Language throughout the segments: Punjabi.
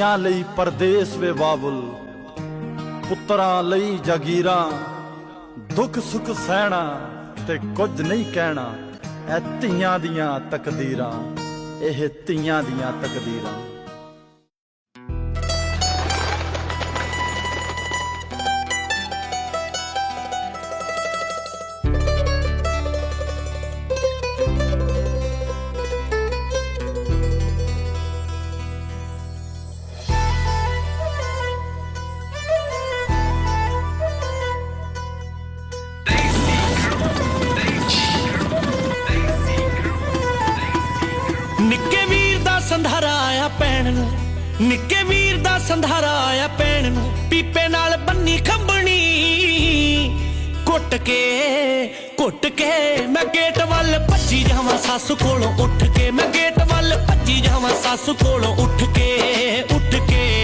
ਧੀਆਂ ਲਈ ਪਰਦੇਸ ਵੇ ਬਾਬੁਲ ਪੁੱਤਰਾਂ ਲਈ ਜਾਗੀਰਾਂ, ਦੁੱਖ ਸੁੱਖ ਸਹਿਣਾ ਤੇ ਕੁਝ ਨਹੀਂ ਕਹਿਣਾ, ਇਹ ਧੀਆਂ ਦੀਆਂ ਤਕਦੀਰਾਂ, ਇਹ ਧੀਆਂ ਦੀਆਂ ਤਕਦੀਰਾਂ। ਨਿੱਕੇ ਵੀਰ ਦਾ ਸੰਧਾਰਾ ਆਇਆ ਪੈਣ ਨੂੰ, ਪੀਪੇ ਨਾਲ ਬੰਨੀ ਖੰਬਣੀ ਕੁੱਟ ਕੇ ਕੁੱਟ ਕੇ ਮੈਂ ਗੇਟ ਵੱਲ ਭੱਜੀ ਜਾਵਾਂ, ਸੱਸ ਕੋਲੋਂ ਉੱਠ ਕੇ ਮੈਂ ਗੇਟ ਵੱਲ ਭੱਜੀ ਜਾਵਾਂ, ਸੱਸ ਕੋਲੋਂ ਉੱਠ ਕੇ ਉੱਠ ਕੇ।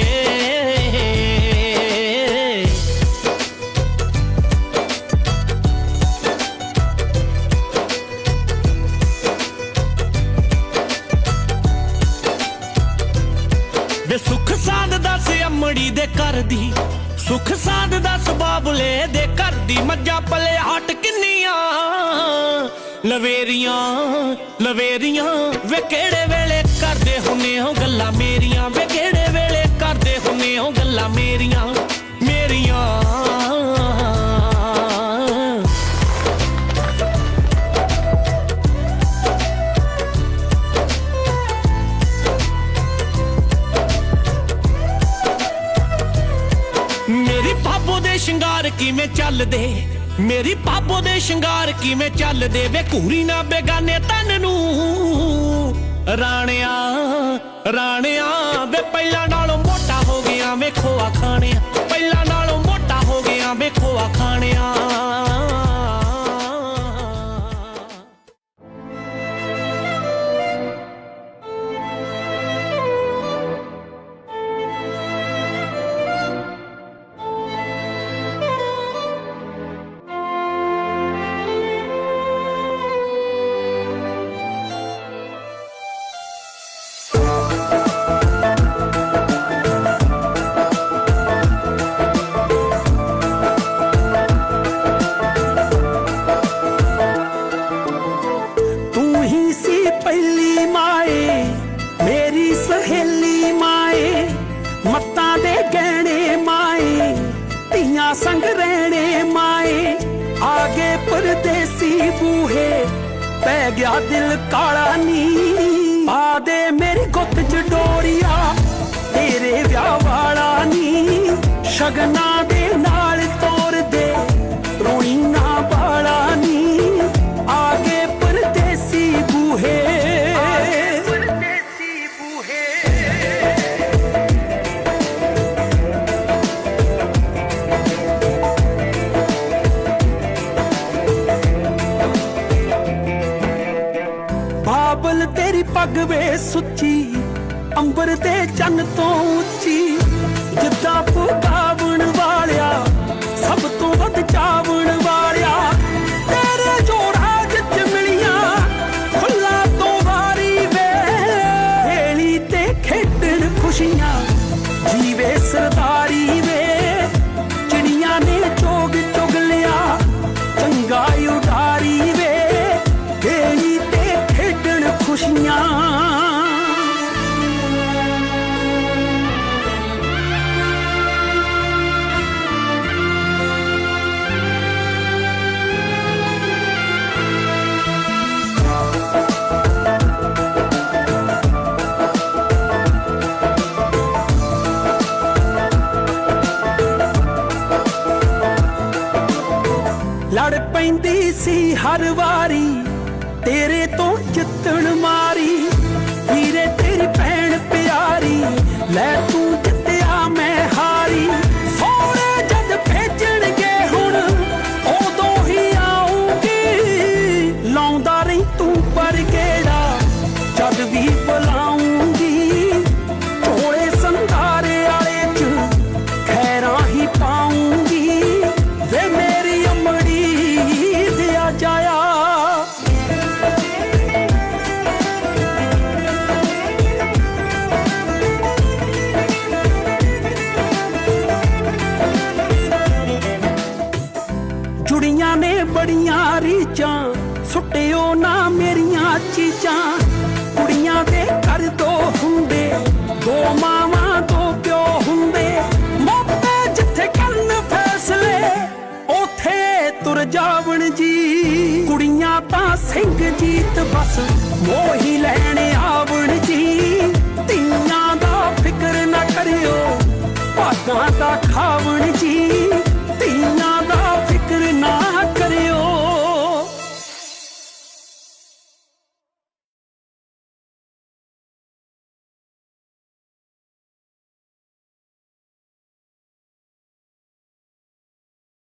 ਅਮੜੀ ਘਰ ਦੀ ਸੁਖ ਸਾਧ ਦੱਸ ਬਾਬਲੇ ਦੇ ਘਰ ਦੀ ਮੱਝਾਂ ਪਲੇ ਹਟ ਕਿੰਨੀਆਂ? ਲਵੇਰੀਆਂ ਲਵੇਰੀਆਂ ਵੇ ਕਿਹੜੇ ਵੇਲੇ ਕਰਦੇ ਹੁੰਨੇ ਹੋ ਗੱਲਾਂ ਮੇਰੀਆਂ? ਵੇ ਕਿਹੜੇ ਵੇਲੇ ਕਰਦੇ ਹੁੰਨੇ ਹੋ ਗੱਲਾਂ ਮੇਰੀਆਂ? ਦੇ ਸ਼ਿੰਗਾਰ ਕਿਵੇਂ ਚੱਲਦੇ? ਮੇਰੀ ਪਾਪੋ ਦੇ ਸ਼ਿੰਗਾਰ ਕਿਵੇਂ ਚੱਲਦੇ? ਵੇ ਘੂਰੀ ਨਾ ਬੇਗਾਨੇ ਤਨ ਨੂੰ। ਰਾਣਿਆ ਰਾਣਿਆ, ਵੇ ਪਹਿਲਾਂ ਨਾਲੋਂ ਮੋਟਾ ਹੋ ਗਿਆ ਵੇ ਖੋਆ ਖਾਣਿਆ ਸੀ ਮਾਏ, ਮੇਰੀ ਸਹੇਲੀ ਮਾਏ, ਮੱਤਾਂ ਦੇ ਗਹਿਣੇ ਮਾਏ, ਧੀਆਂ ਸੰਗ ਰਹਿਣੇ ਮਾਏ। ਆਗੇ ਪਰਦੇਸੀ ਬੂਹੇ, ਪੈ ਗਿਆ ਦਿਲ ਕਾਲਾ ਨੀ ਪਾ ਦੇ ਮੇਰੀ ਗੁੱਤ ਚ ਡੋਰੀਆ, ਤੇਰੇ ਵਿਆਹ ਵਾਲਾ ਨੀ ਸ਼ਗਨਾ ਬਾਬਲ ਤੇਰੀ ਪੱਗ ਵੇ ਸੁੱਚੀ, ਅੰਬਰ ਤੇ ਚੰਨ ਤੋਂ ਉੱਚੀ। ਜਿੱਦਾਂ ਪੁਕਾਵਣ ਵਾਲਿਆ, ਸਭ ਤੋਂ ਵੱਧ ਚਾਵਣ ਲੜ ਪੈਂਦੀ ਸੀ ਹਰ ਵਾਰੀ, ਤੇਰੇ ਤੋਂ ਜਿੱਤਣ ਮਾਰੀ, ਵੀਰੇ ਤੇਰੀ ਭੈਣ ਪਿਆਰੀ, ਲੈ ਤੂੰ ਜੁੜੀਆਂ ਨੇ ਬੜੀਆਂ ਰੀਚਾਂ ਸੁੱਟਿਓ ਨਾ ਮੇਰੀਆਂ ਚੀਜ਼ਾਂ। ਕੁੜੀਆਂ ਦੇ ਘਰ ਦੋ ਹੁੰਦੇ, ਦੋ ਮਾਵਾਂ, ਦੋ ਪਿਓ ਹੁੰਦੇ। ਮੋਪੇ ਜਿੱਥੇ ਕਰਨ ਫੈਸਲੇ, ਉਥੇ ਤੁਰ ਜਾਵਣ ਜੀ। ਕੁੜੀਆਂ ਤਾਂ ਸਿੰਘ ਜੀਤ ਬਸ, ਮੋਹੀ ਲੈਣ ਆ